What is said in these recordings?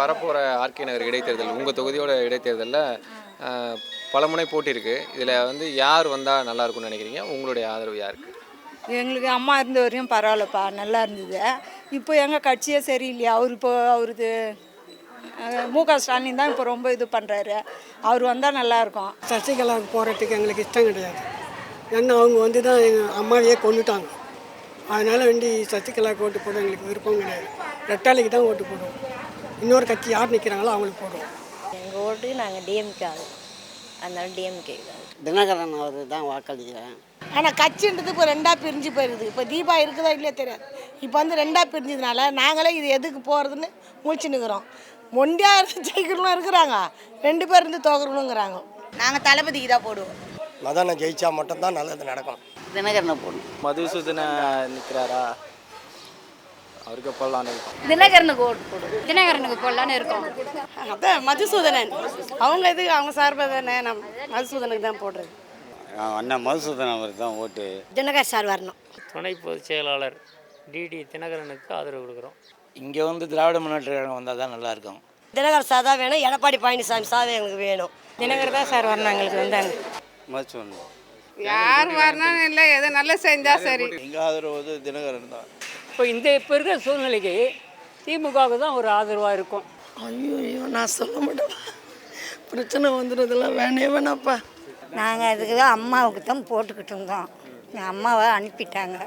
வரப்போகிற ஆர்கே நகர் இடைத்தேர்தல் உங்கள் தொகுதியோட இடைத்தேர்தலில் பலமுனை போட்டி இருக்குது இதில் வந்து யார் வந்தால் நல்லா இருக்கும்னு நினைக்கிறீங்க? உங்களுடைய ஆதரவு யாருக்கு? எங்களுக்கு அம்மா இருந்த வரையும் பரவாயில்லப்பா நல்லா இருந்தது. இப்போ எங்கள் கட்சியே சரியில்லையா? அவர் இப்போ அவருக்கு மு க ஸ்டாலின் தான் இப்போ ரொம்ப இது பண்ணுறாரு அவர் வந்தால் நல்லாயிருக்கும் சசிகலாவுக்கு போகிறதுக்கு எங்களுக்கு இஷ்டம் கிடையாது. ஏன்னா அவங்க வந்து தான் எங்கள் அம்மாவையே கொண்டுட்டாங்க அதனால் வேண்டி சசிகலாவுக்கு ஓட்டு போட எங்களுக்கு விருப்பம் கிடையாது. ரெட்டாளிக்கு தான் ஓட்டு போடுவோம். இன்னொரு கட்சி யார் நிற்கிறாங்களோ அவங்களுக்கு போடுவோம். எங்கள் ஓட்டு நாங்கள் டிஎம்கே ஆகும் அதனால டிஎம்கே தினகரன் அவர் தான் வாக்களிக்கிறேன் ஆனால் கட்சின்றது இப்போ ரெண்டாக பிரிஞ்சு போயிடுது இப்போ தீபா இருக்குதா இல்லையா தெரியாது. இப்போ வந்து ரெண்டாக பிரிஞ்சதுனால நாங்களே இது எதுக்கு போகிறதுன்னு முழிச்சுன்னுக்குறோம் மொண்டியாக இருந்து ஜெயிக்கிறவங்களும் இருக்கிறாங்க. ரெண்டு பேர் இருந்து தோக்குறவங்களுங்கிறாங்க நாங்கள் தளபதிக்கு தான் போடுவோம். மதனை ஜெயிச்சா மட்டும்தான் நல்லது நடக்கும். தினகரனை போடணும் மதுசூதன நிற்கிறாரா அவருக்கு போடலான்னு இருக்கும். தினகரனுக்கு ஓட்டு போடுவோம் தினகரனுக்கு போடலான்னு இருக்கோம். அதான் மதுசூதனன். அவங்க இது அவங்க சார்பாக தானே நம்ம மதுசூதனுக்கு தான் போடுறது. அண்ணன் மதுசூதன் அவருக்கு தான் ஓட்டு. தினகர் சார் வரணும். துணை பொதுச் செயலாளர் டிடி தினகரனுக்கு ஆதரவு கொடுக்குறோம். இங்கே வந்து திராவிட முன்னேற்ற கழகம் வந்தால் தான் நல்லா இருக்கும். தினகர் சார் தான் வேணும் எடப்பாடி பழனிசாமி சார் எங்களுக்கு வேணும். தினகர் தான் சார் வரணும் எங்களுக்கு வந்தாங்க. மதுசூதன் யார் வரணும்னு இல்லை எது நல்லா செஞ்சால் சரி. எங்கள் ஆதரவு வந்து தினகரன் தான். இப்போ இந்த இப்போ இருக்கிற சூழ்நிலைக்கு திமுகவுக்கு தான் ஒரு ஆதரவாக இருக்கும். ஐயோ ஐயோ நான் சொல்ல மாட்டேன். பிரச்சனை வந்துடுறதெல்லாம் வேணே வேணாப்பா. நாங்கள் அதுக்கு தான் அம்மாவுக்கு தான் போட்டுக்கிட்டு இருந்தோம். அம்மாவை அனுப்பிட்டாங்க.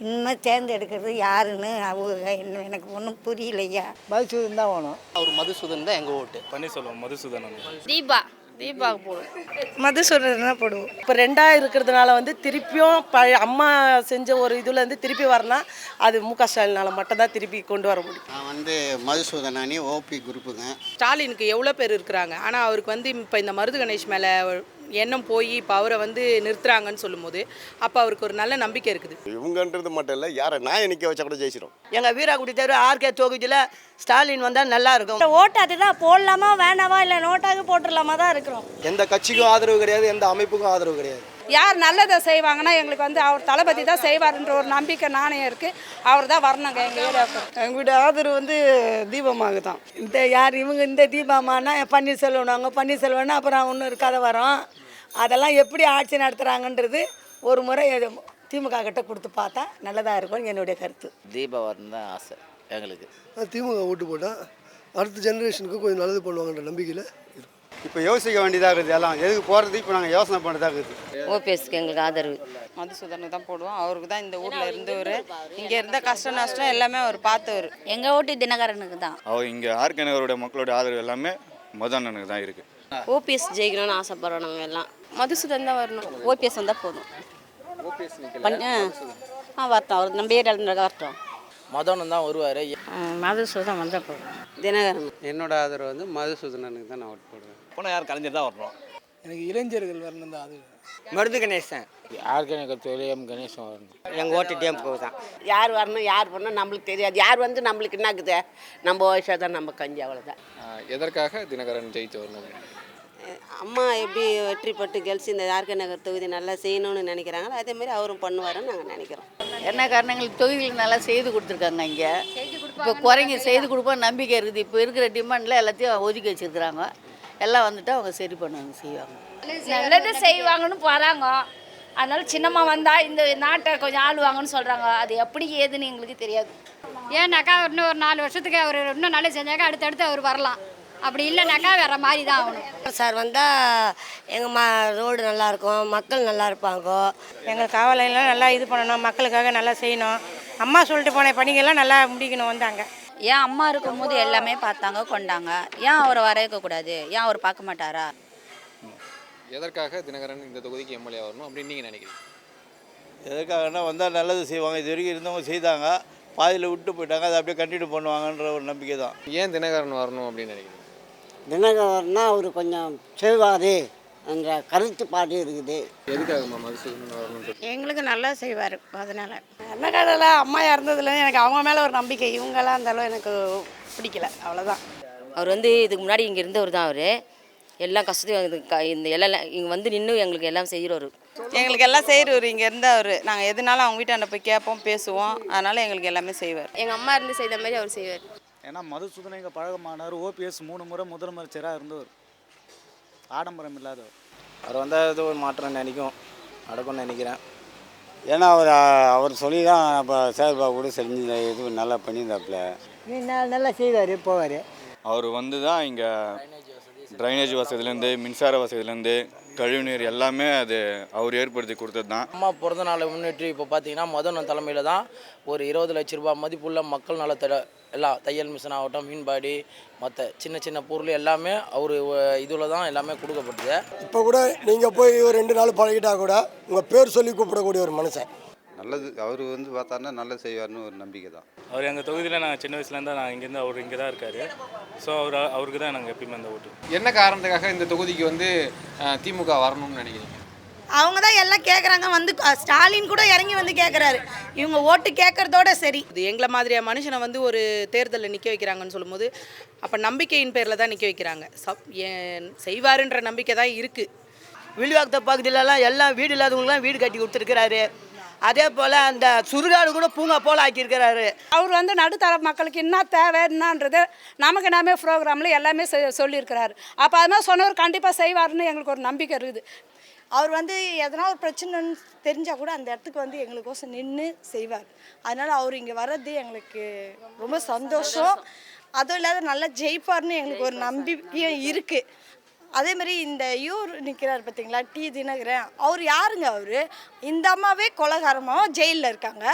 இனிமேல் தேர்ந்தெடுக்கிறது யாருன்னு அவங்க என்ன எனக்கு ஒன்றும் புரியலையா? மதுசூதன் தான் வேணும். அவர் மதுசூதன் தான் எங்கள் ஓட்டு. பன்னீர்செல்வம் மதுசூதனன் தீபா. தீபாவுக்கு போடுவோம். மதுசூதன் தான் போடுவோம். இப்போ ரெண்டாக இருக்கிறதுனால வந்து திருப்பியும் பழைய அம்மா செஞ்ச ஒரு இதில் இருந்து திருப்பி வரணும் அது மு க ஸ்டாலினால மட்டும் தான் திருப்பி கொண்டு வர முடியும். நான் வந்து மதுசூதன் அணி ஓபி குரூப்புங்க. ஸ்டாலினுக்கு எவ்வளோ பேர் இருக்கிறாங்க? ஆனால் அவருக்கு வந்து இப்போ இந்த மருது கணேஷ் மேலே எண்ணம் போய் இப்போ அவரை வந்து நிறுத்துறாங்கன்னு சொல்லும்போது அப்போ அவருக்கு ஒரு நல்ல நம்பிக்கை இருக்குது. இவங்கன்றது மட்டும் இல்லை யாரை நான் நிற்க வச்சா கூட ஜெயிச்சிடும் எங்கள் வீராகுடி தேர்வு ஆர்கே தொகுதியில் ஸ்டாலின் வந்தால் நல்லா இருக்கும். ஓட்டு அதுதான் போடலாமா வேணாமா இல்லை நோட்டாக போட்டுடலாமா தான் இருக்கிறோம். எந்த கட்சிக்கும் ஆதரவு கிடையாது எந்த அமைப்புக்கும் ஆதரவு கிடையாது. யார் நல்லதை செய்வாங்கன்னா எங்களுக்கு வந்து அவர் தளபதி தான் செய்வார்ன்ற ஒரு நம்பிக்கை நாணயம் இருக்குது அவர் தான் வரணுங்க எங்கள் ஏரியாவுக்கு. எங்களுடைய ஆதரவு வந்து தீபமாக தான். இந்த யார் இவங்க இந்த தீபாமானா பன்னீர்செல்வனாங்க பன்னீர்செல்வம்னா அப்புறம் இன்னொரு கதை வரும். அதெல்லாம் எப்படி ஆட்சி நடத்துகிறாங்கன்றது ஒரு முறை திமுக கிட்ட கொடுத்து பார்த்தா நல்லதாக இருக்கும்னு என்னுடைய கருத்து. தீபா வரணும் தான் ஆசை எங்களுக்கு. திமுக ஓட்டு போட்டால் அடுத்த ஜெனரேஷனுக்கு கொஞ்சம் நல்லது பண்ணுவாங்கன்ற நம்பிக்கையில் இப்போ யோசிக்க வேண்டியதாக இருக்குது எல்லாம். எதுக்கு போகிறது இப்போ நாங்கள் யோசனை பண்ணுறதாக இருக்குது? ஓபிஎஸ்க்கு எங்களுக்கு ஆதரவு. மதுசூதனுக்கு தான் போடுவோம். அவருக்கு தான் இந்த ஊரில் இருந்தவர். இங்கே இருந்த கஷ்ட நஷ்டம் எல்லாமே அவர் பார்த்தவர். எங்கள் ஓட்டு தினகரனுக்கு தான். அவர் இங்கே ஆர்கே நகரோட மக்களோட ஆதரவு எல்லாமே மதனனுக்கு தான் இருக்குது ஓபிஎஸ் ஜெயிக்கணும்னு ஆசைப்படுறோம் நாங்கள் எல்லாம். மதுசூதன் தான் வரணும். ஓபிஎஸ் வந்தால் போதும். பண்ண ஆ வரட்டும். அவர் நம்ம ஏரியாவில் வரட்டும். மதனம் தான் வருவார். மதுசூதன் வந்தால் போதும். தினகரன். என்னோட ஆதரவு வந்து மதுசூதனனுக்கு தான் நான் ஓட்டு போடுவேன். போனால் யார் கலைஞர் தான் வரணும்? எனக்கு இளைஞர்கள் வரணும் தான் அது மருது கணேசன். ஆர்கே நகர் தொழிலம் கணேசன் வரணும். எங்கள் ஓட்டு டிஎம்கே தான் யார் வரணும் யார் பண்ணணும் நம்மளுக்கு தெரியாது. யார் வந்து நம்மளுக்கு என்ன இருக்குது நம்ம வயசாக தான் நம்ம கஞ்சி அவ்வளோதான் எதற்காக தினகரன் ஜெயிச்சு வரணும்? அம்மா எப்படி வெற்றி பெற்று கெலிச்சு இந்த ஆர்கே நகர் தொகுதி நல்லா செய்யணும்னு நினைக்கிறாங்களோ அதே மாதிரி அவரும் பண்ணுவாருன்னு நாங்கள் நினைக்கிறோம். என்ன காரணங்களுக்கு தொகுதிகள் நல்லா செய்து கொடுத்துருக்காங்க இங்கே. இப்போ குறைங்க செய்து கொடுப்போம் நம்பிக்கை இருக்குது. இப்போ இருக்கிற டிமாண்டில் எல்லாத்தையும் ஒதுக்கி வச்சுருக்குறாங்க. எல்லாம் வந்துட்டு அவங்க சரி பண்ணுவாங்க செய்வாங்க. நல்லது செய்வாங்கன்னு போகிறாங்க அதனால சின்னம்மா வந்தால் இந்த நாட்டை கொஞ்சம் ஆளுவாங்கன்னு சொல்கிறாங்க அது எப்படி ஏதுன்னு எங்களுக்கு தெரியாது. ஏன்னாக்கா இன்னும் ஒரு நாலு வருஷத்துக்கு அவர் இன்னும் நல்லா செஞ்சாக்கா அடுத்தடுத்து அவர் வரலாம். அப்படி இல்லைனாக்கா வேற மாதிரி தான் ஆகணும். சார் வந்தால் எங்கள் மா ரோடு நல்லா இருக்கும் மக்கள் நல்லா இருப்பாங்க எங்கள் காவலையெல்லாம் நல்லா இது பண்ணணும் மக்களுக்காக நல்லா செய்யணும். அம்மா சொல்லிட்டு போன பணிகள்லாம் நல்லா முடிக்கணும் வந்தாங்க. ஏன் அம்மா இருக்கும்போது எல்லாமே பார்த்தாங்க கொண்டாங்க. ஏன் அவரை வர வைக்கக்கூடாது ஏன் அவர் பார்க்க மாட்டாரா? எதற்காக தினகரன் இந்த தொகுதிக்கு எம்எல்ஏ வரணும் அப்படின்னு நீங்கள் நினைக்கிறீங்க? எதுக்காகனா வந்தால் நல்லது செய்வாங்க. இது வரைக்கும் இருந்தவங்க செய்தாங்க. பாதியில் விட்டு போயிட்டாங்க. அதை அப்படியே கண்டினியூ பண்ணுவாங்கன்ற ஒரு நம்பிக்கை தான். ஏன் தினகரன் வரணும் அப்படின்னு நினைக்கிறீங்க? தினகரன்னா அவர் கொஞ்சம் செய்வார் என்ற கருத்துப்பாடு இருக்குது. வரணும்னு எங்களுக்கு நல்லா செய்வார் அதனால. கடையில் அம்மா இறந்ததுல எனக்கு அவங்க மேலே ஒரு நம்பிக்கை. இவங்கெல்லாம் இருந்தாலும் எனக்கு பிடிக்கல. அவ்வளோதான் அவர் வந்து இதுக்கு முன்னாடி இங்கே இருந்தவர் தான் அவர். எல்லா கஷ்டத்தையும் இது க- இந்த எல்லாம் இங்கே வந்து நின்று எங்களுக்கு எல்லாம் செய்கிறவர் எங்களுக்கு எல்லாம் செய்கிறவர் இங்கே இருந்தவர் நாங்கள் எதுனாலும் அவங்க வீட்டாண்ட போய் கேட்போம் பேசுவோம். அதனால எங்களுக்கு எல்லாமே செய்வார். எங்கள் அம்மா இருந்து செய்த மாதிரி அவர் செய்வார். ஏன்னா மதுசூதனை இங்கே பழக்கமானவர் ஓபிஎஸ் மூணு முறை முதலமைச்சராக இருந்தவர். ஆடம்பரம் இல்லாதவர். அவர் வந்தால் ஏதோ ஒரு மாற்றம் நினைக்கும். நடக்கும்னு நினைக்கிறேன். ஏன்னா அவர் அவர் சொல்லி தான் இப்போ சேர்பா கூட செஞ்சு இது நல்லா பண்ணியிருந்தாப்புல. நல்லா செய்வார் போவார். அவர் வந்து தான் இங்கே ட்ரைனேஜ் வசதியிலேருந்து மின்சார வசதியிலேருந்து கழிவுநீர் எல்லாமே அது அவர் ஏற்படுத்தி கொடுத்தது தான். அம்மா பிறந்த நாளை முன்னிட்டு இப்போ பார்த்தீங்கன்னா மதன் தலைமையில் தான் ஒரு இருபது லட்ச ரூபாய் மதிப்புள்ள மக்கள் நலத்தட எல்லாம் தையல் மிஷின் ஆகட்டும் மீன்பாடி மற்ற சின்ன சின்ன பொருள் எல்லாமே அவர் இதில் தான் எல்லாமே கொடுக்கப்பட்டது. இப்போ கூட நீங்கள் போய் ஒரு ரெண்டு நாள் பழகிட்டா கூட உங்கள் பேர் சொல்லி கூப்பிடக்கூடிய ஒரு மனுஷன். நல்லது. அவர் வந்து பார்த்தாருன்னா நல்லது செய்வார்னு ஒரு நம்பிக்கை தான். அவர் எங்கள் தொகுதியில் நாங்கள் சின்ன வயசுலேருந்து நான் இங்கேருந்து அவர் இங்கே தான் இருக்கார். ஸோ அவர் அவருக்கு தான் நாங்கள் எப்பயுமே அந்த ஓட்டு. என்ன காரணத்துக்காக இந்த தொகுதிக்கு வந்து திமுக வரணும்னு நினைக்கிறீங்க? அவங்க தான் எல்லாம் கேட்குறாங்க வந்து ஸ்டாலின் கூட இறங்கி வந்து கேட்குறாரு இவங்க ஓட்டு கேட்கறதோட சரி. இது எங்களை மாதிரியா மனுஷனை வந்து ஒரு தேர்தலில் நிற்க வைக்கிறாங்கன்னு சொல்லும்போது அப்போ நம்பிக்கையின் பேரில் தான் நிற்க வைக்கிறாங்க. சப் ஏன் செய்வாருன்ற நம்பிக்கை தான் இருக்குது வில்லிவாக்கத்த பகுதியிலலாம் எல்லாம் வீடு இல்லாதவங்களுக்குலாம் வீடு கட்டி கொடுத்துருக்கிறாரு. அதே போல் அந்த சுடுகாடு கூட பூங்கா போல் ஆக்கியிருக்கிறாரு. அவர் வந்து நடுத்தர மக்களுக்கு என்ன தேவை என்னன்றது நமக்கு நாமே ப்ரோக்ராமில் எல்லாமே செ- சொல்லியிருக்கிறாரு. அப்போ அது மாதிரி சொன்னவர் கண்டிப்பாக செய்வாருன்னு எங்களுக்கு ஒரு நம்பிக்கை இருக்குது. அவர் வந்து எதனா ஒரு பிரச்சனைன்னு தெரிஞ்சால் கூட அந்த இடத்துக்கு வந்து எங்களுக்கோசம் நின்று செய்வார். அதனால் அவர் இங்கே வர்றது எங்களுக்கு ரொம்ப சந்தோஷம். அதுவும் இல்லாத நல்லா ஜெயிப்பார்னு எங்களுக்கு ஒரு நம்பிக்கையும் இருக்குது அதேமாரி இந்த இவர் நிற்கிறார் பார்த்தீங்களா டி தினகரன். அவர் யாருங்க அவர்? இந்த அம்மாவே கொலகாரமாக ஜெயிலில் இருக்காங்க.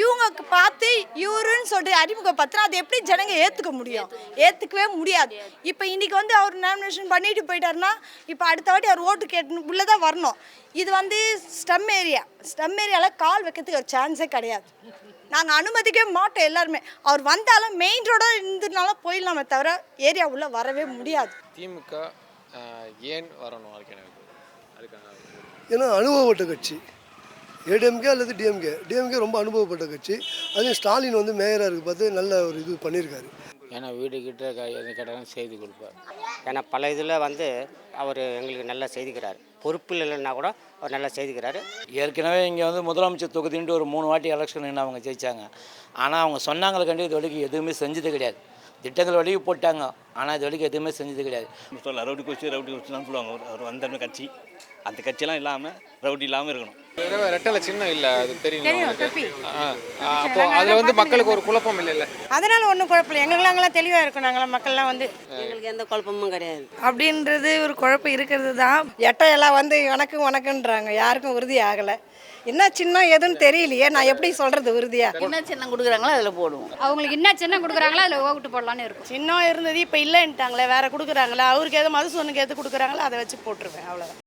இவங்க பார்த்து இவருன்னு சொல்லிட்டு அறிமுகப்படுத்தினா அது எப்படி ஜனங்க ஏற்றுக்க முடியும்? ஏற்றுக்கவே முடியாது. இப்போ இன்றைக்கி வந்து அவர் நாமினேஷன் பண்ணிட்டு போயிட்டாருன்னா இப்போ அடுத்த வாட்டி அவர் ஓட்டு கேட்டு உள்ளே தான் வரணும். இது வந்து ஸ்டம் ஏரியா. ஸ்டம் ஏரியாவில் கால் வைக்கிறதுக்கு ஒரு சான்ஸே கிடையாது. நாங்கள் அனுமதிக்கவே மாட்டோம் எல்லாருமே. அவர் வந்தாலும் மெயின் ரோடாக இருந்ததுனால போயிடலாமே தவிர ஏரியா உள்ளே வரவே முடியாது. திமுக ஏன் வரணும் அதுக்கான ஏன்னா அனுபவப்பட்ட கட்சி. ஏடிஎம்கே அல்லது டிஎம்கே? டிஎம்கே ரொம்ப அனுபவப்பட்ட கட்சி. அதுவும் ஸ்டாலின் வந்து மேயராக இருக்கு பார்த்து நல்ல ஒரு இது பண்ணியிருக்காரு. ஏன்னா வீடு கிட்ட எது கேட்டாலும் செய்து கொடுப்பார். ஏன்னா பல இதில் வந்து அவர் எங்களுக்கு நல்லா செய்திக்கிறார். பொறுப்பில் இல்லைன்னா கூட அவர் நல்லா செய்திக்கிறாரு. ஏற்கனவே இங்கே வந்து முதலமைச்சர் தொகுதின்ட்டு ஒரு மூணு வாட்டி எலெக்ஷன் அவங்க ஜெயிச்சாங்க. ஆனால் அவங்க சொன்னாங்களே கண்டு இது வரைக்கும் எதுவுமே செஞ்சது கிடையாது. திட்டங்கள் வழியும் போட்டாங்க. ஆனால் இது வரைக்கும் எதுவுமே செஞ்சது கிடையாது. சொல்ல ரவுடி கொஸ்டி ரவுடி கொஸ்டிலாம் சொல்லுவாங்க அவர் அவர் வந்த கட்சி. அந்த கட்சியெல்லாம் இல்லாமல் ரவுடி இல்லாமல் இருக்கணும். ரெட்டலை சின்னம் இல்லை. அது தெரியும். அப்போ அதில் வந்து மக்களுக்கு ஒரு குழப்பம் இல்லைல்ல? அதனால ஒன்றும் குழப்பம் இல்லை. எங்களுக்குலாம் அங்கெல்லாம் தெளிவாக இருக்கும். நாங்களாம் மக்கள்லாம் வந்து எங்களுக்கு எந்த குழப்பமும் கிடையாது. அப்படின்றது ஒரு குழப்பம் இருக்கிறது தான். எட்டை எல்லாம் வந்து உனக்கு உனக்குன்றாங்க. யாருக்கும் உறுதி ஆகலை. என்ன சின்ன எதுன்னு தெரியலையே. நான் எப்படி சொல்கிறது உறுதியாக என்ன சின்னம் கொடுக்குறாங்களோ அதில் போடுவோம். அவங்களுக்கு என்ன சின்ன கொடுக்குறாங்களோ அதில் ஓட்டு போடலான்னு இருக்கும். சின்னம் இருந்தது இப்போ இல்லைன்ட்டாங்களே வேற கொடுக்குறாங்களா அவருக்கு எது மதுசூனுக்கு எது கொடுக்குறாங்களோ அதை வச்சு போட்டுருவேன் அவ்வளோதான்